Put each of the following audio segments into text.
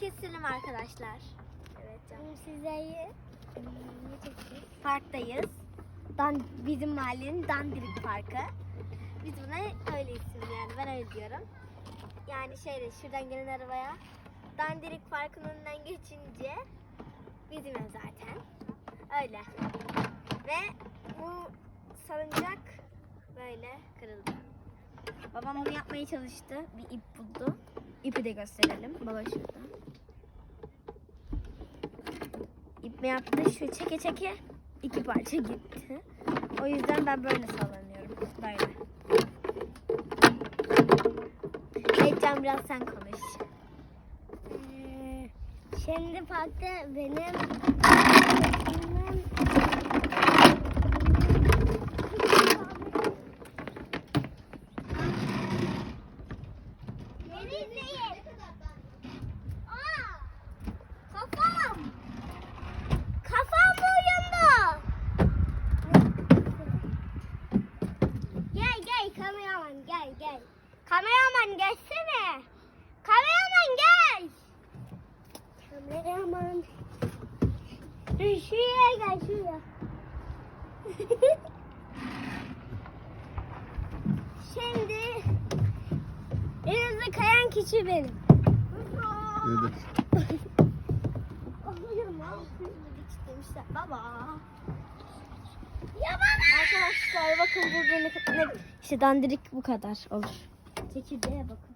keselim arkadaşlar. Evet canım. Çekeceğiz? Parktayız. Dan, bizim mahallenin Dandirik Parkı. Biz buna öyle isim yani ben öyle diyorum. Yani şeyde şuradan gelen arabaya Dandirik Parkı'nın önünden geçince bizim ev zaten. Öyle. Ve bu salıncak böyle kırıldı. Babam bunu yapmaya çalıştı. Bir ip buldu. İpi de gösterelim. Baba şurada. Mi yaptı? Şu çeke çeke iki parça gitti. O yüzden ben böyle sallanıyorum. Böyle. Evet Can biraz sen konuş. Ee, şimdi parkta benim Beni izleyin. Aa, kafam. Kafam uyumlu. Gel gel kameraman gel gel. Kameraman gelsene. Kameraman gel. Kameraman. Şuraya gel şuraya. Şimdi en hızlı kayan kişi benim. Demişler. Baba. Ya baba. Arkadaşlar bakın ne kadar işte dandirik bu kadar olur. Çekirdeğe bakın.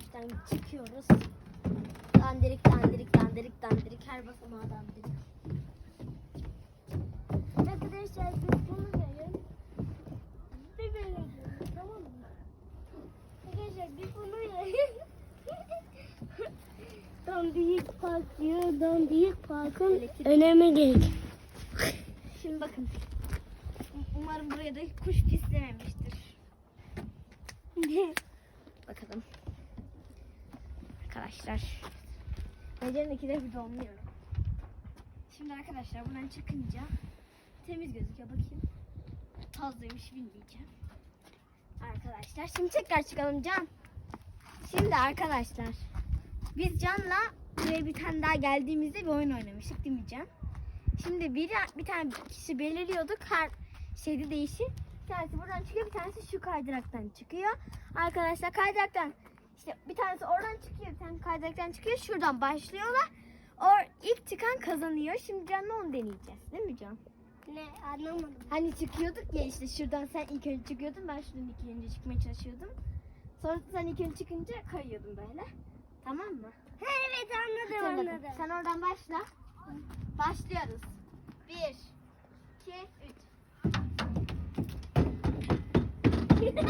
İşte çıkıyoruz. Dandirik dandirik dandirik dandirik her basamağa dandirik. Arkadaşlar biz bunu görün. Bir görün tamam mı? Arkadaşlar biz bunu görün. Dandik park diyor. Dandik parkın Elektrik- önemi gerek. Şimdi bakın. Umarım buraya da kuş pislememiştir. Bakalım. Arkadaşlar. Gecenin ikide bir donluyorum. Şimdi arkadaşlar buradan çıkınca temiz gözüküyor bakayım. Tozluymuş bilmeyeceğim. Arkadaşlar şimdi tekrar çıkalım Can. Şimdi arkadaşlar biz Can'la buraya bir tane daha geldiğimizde bir oyun oynamıştık değil mi Can? Şimdi bir, bir tane kişi belirliyorduk. Her şeyde değişir. Tanesi buradan çıkıyor, bir tanesi şu kaydıraktan çıkıyor. Arkadaşlar kaydıraktan işte bir tanesi oradan çıkıyor, bir tanesi kaydıraktan çıkıyor. Şuradan başlıyorlar. O ilk çıkan kazanıyor. Şimdi Can'la onu deneyeceğiz. Değil mi Can? Ne anlamadım. Hani çıkıyorduk ya işte şuradan sen ilk önce çıkıyordun. Ben şuradan ilk önce çıkmaya çalışıyordum. Sonra sen ilk önce çıkınca kayıyordun böyle. Tamam mı? Ha, evet anladım Hatırladım. anladım. Sen oradan başla. Başlıyoruz. Bir, iki, üç.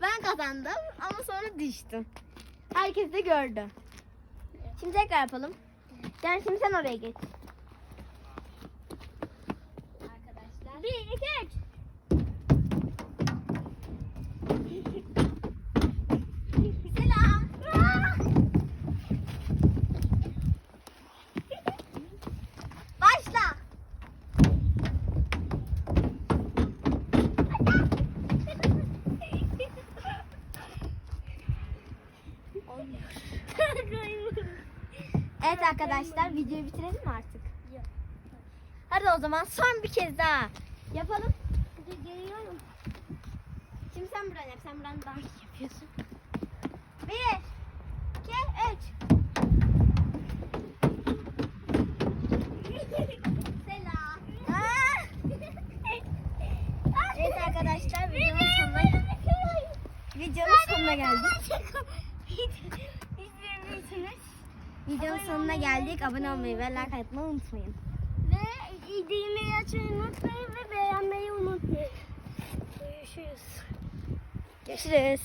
Ben kazandım ama sonra düştüm. Herkes de gördü. Şimdi tekrar yapalım. Yani şimdi sen oraya geç. Arkadaşlar. Bir, iki, üç. Selam. Başla. Evet arkadaşlar videoyu bitirelim mi artık? Yok. Hadi o zaman son bir kez daha yapalım. Geliyorum. Şimdi sen buradan yap. Sen buradan daha iyi yapıyorsun. Bir, iki, üç. Selam. Evet arkadaşlar videonun sonuna videonun sonuna geldik. Videonun sonuna geldik. Abone olmayı ve like atmayı unutmayın. Ve düğmeyi açmayı unutmayın ve beğenmeyi unutmayın. Görüşürüz. Görüşürüz.